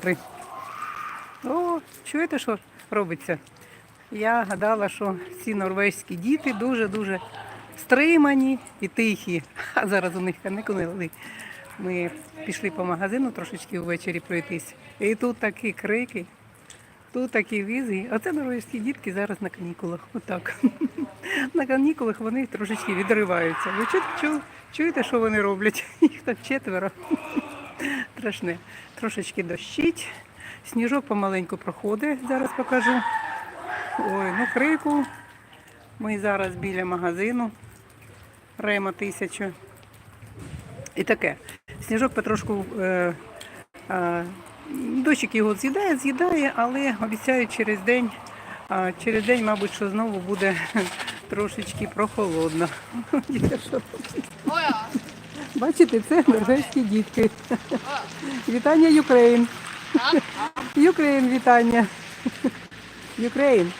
Три. О, чуєте, що робиться? Я гадала, що ці норвезькі діти дуже-дуже стримані і тихі. А зараз у них каникули. Ми пішли по магазину трошечки ввечері пройтись. І тут такі крики, тут такі візги. Оце норвезькі дітки зараз на канікулах. Отак. На канікулах вони трошечки відриваються. Ви чу, чу, чуєте, що вони роблять? Їх так четверо. Страшне. Трошечки дощить. Сніжок помаленьку проходить, зараз покажу. Ой, ну крику. Ми зараз біля магазину. Рема 1000. І таке. Сніжок потрошку. Е, е, дощик його з'їдає, з'їдає, але обіцяють через день. А через день, мабуть, що знову буде трошечки прохолодно. Бачите, це норвезькі дітки. Вітання Юкрейн. Юкрейн, вітання. Юкрейн.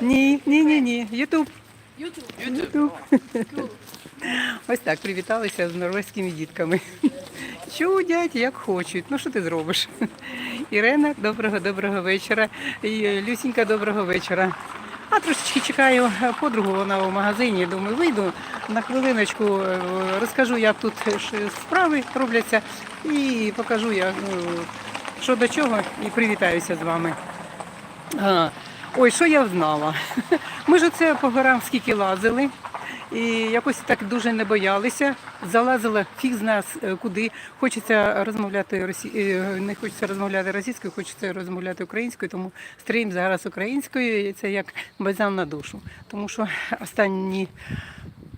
Ні, ні, ні, ні. Ютуб. Ютуб. Ось так, привіталися з норвезькими дітками. Чудять, як хочуть. Ну що ти зробиш? Ірена, доброго, доброго вечора. І е, Люсінька, доброго вечора. А трошечки чекаю подругу, вона в магазині. Думаю, вийду на хвилиночку, е, розкажу, як тут справи робляться, і покажу, як, ну, що до чого, і привітаюся з вами. Ой, що я знала? Ми ж оце по горам скільки лазили. І якось так дуже не боялися. Залазила фіг з нас е, куди. Хочеться розмовляти росі... е, не хочеться розмовляти російською, хочеться розмовляти українською, тому стрім зараз українською. І це як бальзам на душу. Тому що останні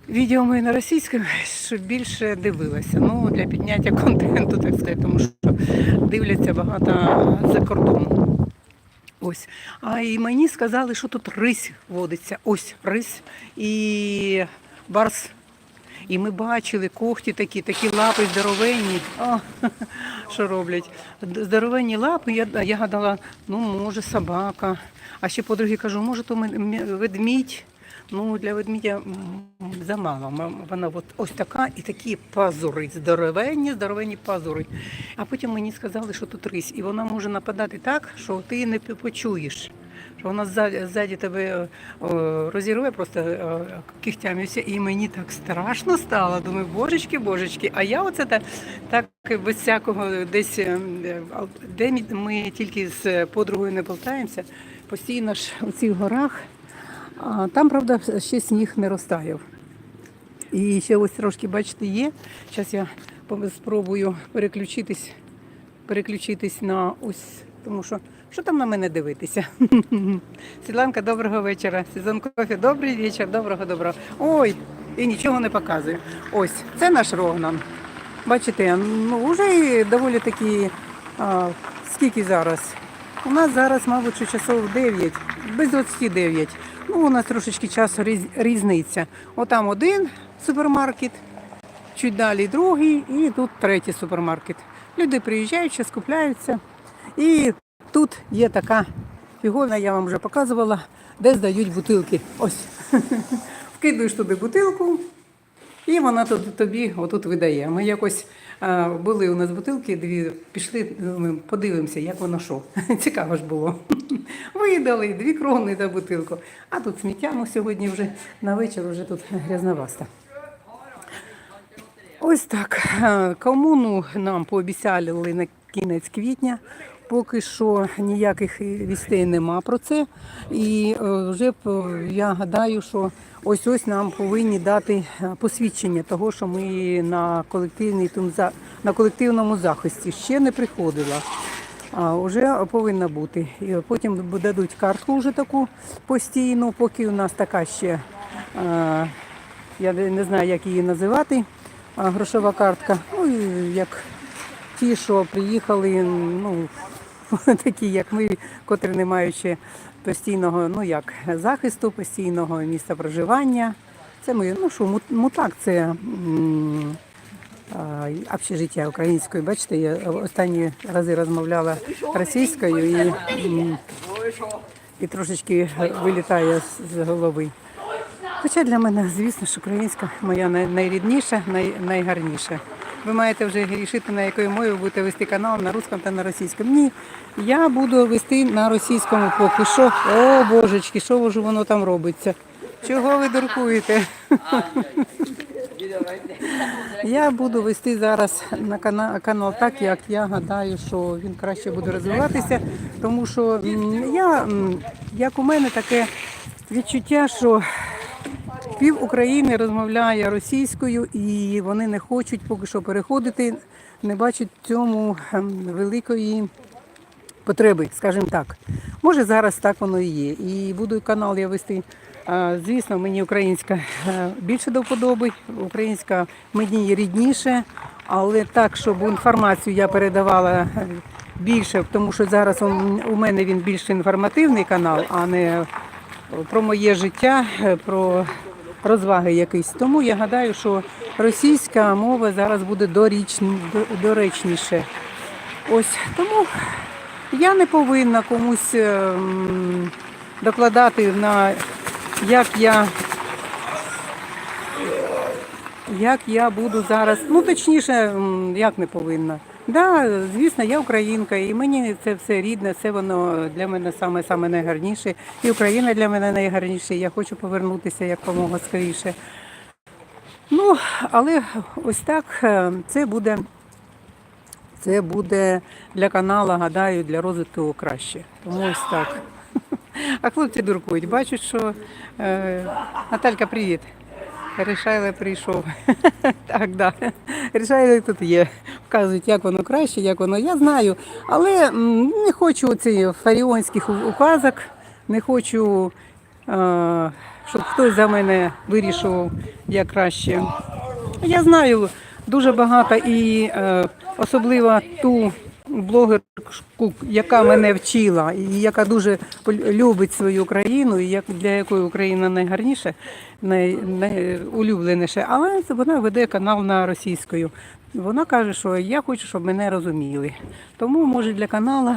відео мої на російському, щоб більше дивилася. Ну, для підняття контенту, так сказати, тому що дивляться багато за кордоном. Ось. А і мені сказали, що тут рись водиться. Ось рись і барс. І ми бачили когті такі, такі лапи здоровенні. О, що роблять? Здоровенні лапи. Я, я гадала, ну може собака. А ще по друге кажу, може то ведмідь. Ну, для ведмідя замало. Вона от ось така і такі пазури, здоровенні, здоровенні пазури. А потім мені сказали, що тут рись, і вона може нападати так, що ти не почуєш. Що вона ззаді, тебе е, розірве просто е, кігтями і мені так страшно стало. Думаю, божечки, божечки. А я оце так, так без всякого десь, е, де ми тільки з подругою не болтаємося, постійно ж у цих горах. А там, правда, ще сніг не розтаяв. І ще ось трошки, бачите, є. Зараз я спробую переключитись, переключитись на ось, тому що що там на мене дивитися? Світланка, доброго вечора. Сезон кофе, добрий вечір, доброго, доброго. Ой, і нічого не показую. Ось, це наш Рогнан. Бачите, ну вже доволі такі, а, скільки зараз? У нас зараз, мабуть, часов 9, без 29. Ну, у нас трошечки часу різ- різниця. Отам один супермаркет, чуть далі другий, і тут третій супермаркет. Люди приїжджають, ще скупляються. І тут є така фіговина, я вам вже показувала, де здають бутилки. Ось. Вкидуєш туди бутилку, і вона тут тобі отут видає. Ми якось а, були у нас бутилки, дві пішли, подивимося, як воно що. Цікаво ж було. Видали дві крони за бутилку. А тут сміття, ну сьогодні вже на вечір вже тут грязноваста. Ось так. Е, Комуну нам пообіцяли на кінець квітня. Поки що ніяких вістей нема про це. І е, вже я гадаю, що ось ось нам повинні дати е, посвідчення того, що ми на колективній на колективному захисті ще не приходила. А вже повинна бути. І потім дадуть картку вже таку постійну, поки у нас така ще. е, я не знаю, як її називати, грошова картка. Ну, як ті, що приїхали, ну, такі, як ми, котрі не маючи постійного ну, як, захисту, постійного місця проживання. Це ми, ну що, мутак це общежиття українською. Бачите, я останні рази розмовляла російською і, і трошечки вилітає з- голови. Хоча для мене, звісно ж, українська моя найрідніша, най, найгарніша. Ви маєте вже рішити, на якої мові ви будете вести канал на русском та на російському. Ні, я буду вести на російському поки що. О, божечки, що ж воно там робиться? Чого ви дуркуєте? Я буду вести зараз на канал, так, як я гадаю, що він краще буде розвиватися, тому що я, як у мене таке відчуття, що пів України розмовляє російською і вони не хочуть поки що переходити, не бачать цьому ем, великої потреби, скажімо так. Може зараз так воно і є. І буду канал я вести. Звісно, мені українська е, більше до вподоби, українська мені рідніше, але так, щоб інформацію я передавала е, більше, тому що зараз у- мене він більш інформативний канал, а не про моє життя, е, про розваги якісь. Тому я гадаю, що російська мова зараз буде дорічні- доречніше. Ось тому я не повинна комусь ем, докладати на як я. Як я буду зараз, ну точніше, як не повинна. Да, звісно, я українка, і мені це все рідне, це воно для мене саме саме найгарніше. І Україна для мене найгарніше. Я хочу повернутися якомога скоріше. Ну, але ось так е, це буде це буде для каналу, гадаю, для розвитку краще. Тому ось так. А хлопці дуркують. Бачать, що е, Наталька, привіт. Рішайле прийшов. так, да. Рішайле тут є. Вказують, як воно краще, як воно. Я знаю. Але не хочу цих фаріонських указок, не хочу, щоб хтось за мене вирішував, як краще. Я знаю дуже багато і е, особливо ту блогерку, яка мене вчила, і яка дуже любить свою країну, і для якої Україна найгарніше, найулюбленіше, але вона веде канал на російською. Вона каже, що я хочу, щоб мене розуміли. Тому може для каналу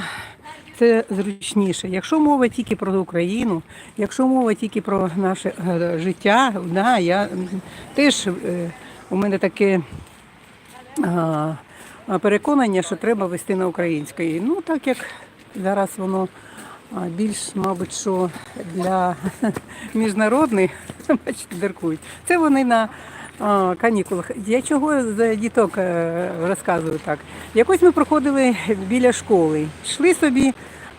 це зручніше. Якщо мова тільки про Україну, якщо мова тільки про наше е, життя, да, я теж е, у мене таке переконання, що треба вести на українській. Ну, так як зараз воно більш, мабуть, що для міжнародних, бачите, диркують. Це вони на канікулах. Я чого за діток е, розказую так? Якось ми проходили біля школи, йшли собі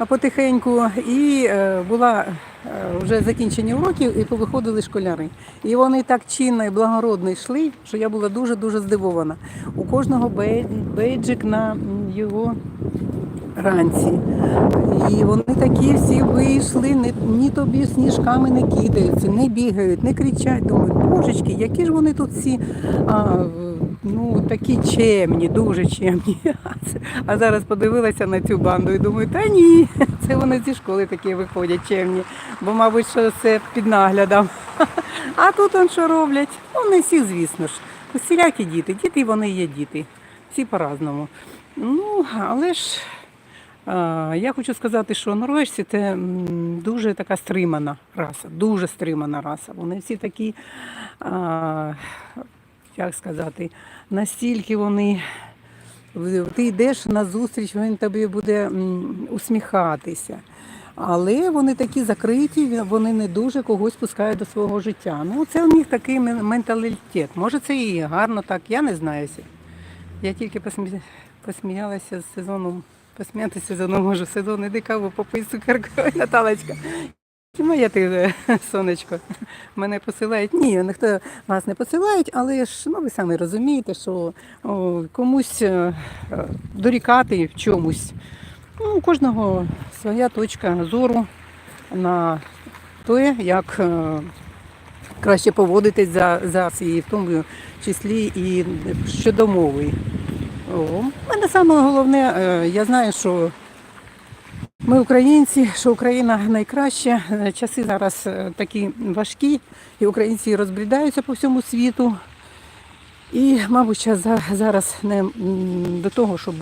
потихеньку, і е, була е, вже закінчення уроків, і повиходили школяри. І вони так чинно і благородно йшли, що я була дуже-дуже здивована. У кожного бей- бейджик на його ранці. І вони такі всі вийшли, ні, ні тобі сніжками не кидаються, не бігають, не кричать. Думаю, божечки, які ж вони тут всі а, ну, такі чемні, дуже чемні. А, зараз подивилася на цю банду і думаю, та ні, це вони зі школи такі виходять чемні, бо, мабуть, що це під наглядом. А тут он що роблять? Ну, не всі, звісно ж. Усілякі діти, діти вони є діти. Всі по-разному. Ну, але ж Я хочу сказати, що норвежці це дуже така стримана раса, дуже стримана раса. Вони всі такі, як сказати, настільки вони. Ти йдеш на зустріч, він тобі буде усміхатися. Але вони такі закриті, вони не дуже когось пускають до свого життя. Ну, це у них такий менталітет. Може, це і гарно так, я не знаю. Я тільки посміялася з сезоном, посміятися сезоном можу. Сезон іди каву попий з цукеркою, Наталочка. Чи моя ти сонечко? Мене посилають. Ні, ніхто вас не посилають, але ж ну ви самі розумієте, що о, комусь е, дорікати в чомусь. Ну, у кожного своя точка зору на те, як е, краще поводитись за, за і в тому числі і щодо мови. У мене саме головне, е, я знаю, що ми українці, що Україна найкраща. Е, Часи зараз е, такі важкі, і українці розбрідаються по всьому світу. І, мабуть, зараз не до того, щоб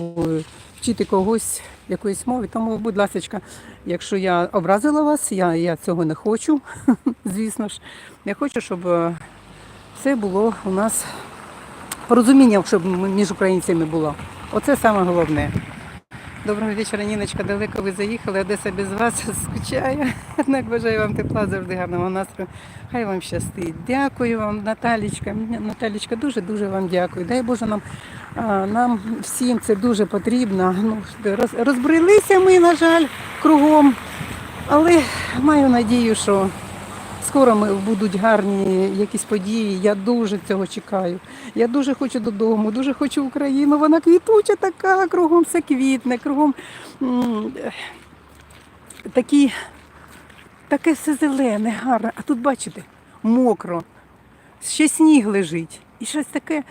вчити когось якоїсь мови. Тому, будь ласка, якщо я образила вас, я, я цього не хочу, звісно ж. Я хочу, щоб все було у нас порозуміння, щоб між українцями було. Оце саме головне. Доброго вечора, Ніночка. Далеко ви заїхали. Одеса без вас скучає. Однак бажаю вам тепла, завжди гарного настрою. Хай вам щастить. Дякую вам, Наталічка. Наталічка, дуже дуже вам дякую. Дай Боже нам, нам всім це дуже потрібно. Ну, роз- розбрелися ми, на жаль, кругом. Але маю надію, що скоро ми будуть гарні якісь події. Я дуже цього чекаю. Я дуже хочу додому, дуже хочу Україну. Вона квітуча така, кругом все квітне, кругом такі, таке все зелене, гарне. А тут, бачите, мокро, ще сніг лежить. І щось таке,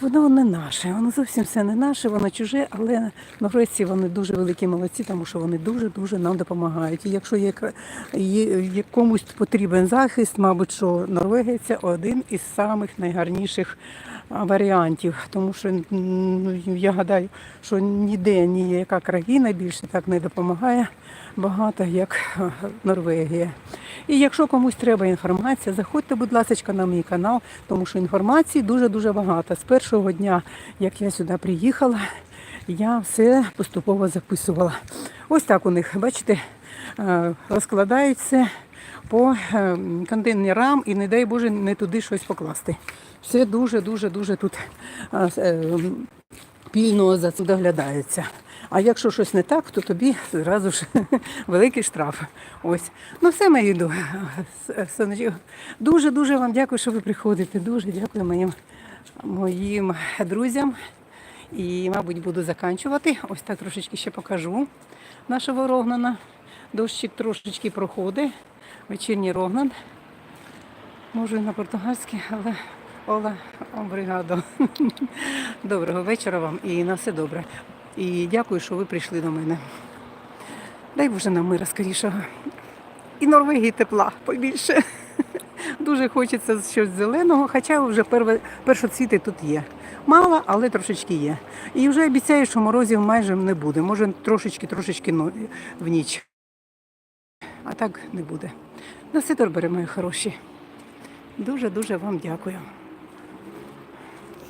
воно не наше, воно зовсім все не наше, воно чуже, але норвежці вони дуже великі молодці, тому що вони дуже-дуже нам допомагають. І якщо є, є, комусь потрібен захист, мабуть, що Норвегія це один із самих найгарніших варіантів. Тому що ну, я гадаю, що ніде ніяка країна більше так не допомагає багато, як е, Норвегія. І якщо комусь треба інформація, заходьте, будь ласка, на мій канал, тому що інформації дуже-дуже багато. З першого дня, як я сюди приїхала, я все поступово записувала. Ось так у них, бачите, е, розкладають все по е, контейнерам і, не дай Боже, не туди щось покласти. Все дуже-дуже дуже тут е, е, пільно за цим доглядається. А якщо щось не так, то тобі зразу ж великий штраф. Ось. Ну все, мої йду. Дуже дуже вам дякую, що ви приходите. Дуже дякую моїм моїм друзям. І, мабуть, буду заканчувати. Ось так трошечки ще покажу нашого Рогнана. Дощик трошечки проходить. Вечірній Рогнан. Можу і на португальській, але Ола обригадо. Доброго вечора вам і на все добре. І дякую, що ви прийшли до мене. Дай Боже нам мира скорішого. І Норвегії тепла побільше. Дуже хочеться щось зеленого, хоча вже першоцвіти тут є. Мало, але трошечки є. І вже обіцяю, що морозів майже не буде. Може трошечки-трошечки в ніч. А так не буде. На все добре, мої хороші. Дуже-дуже вам дякую.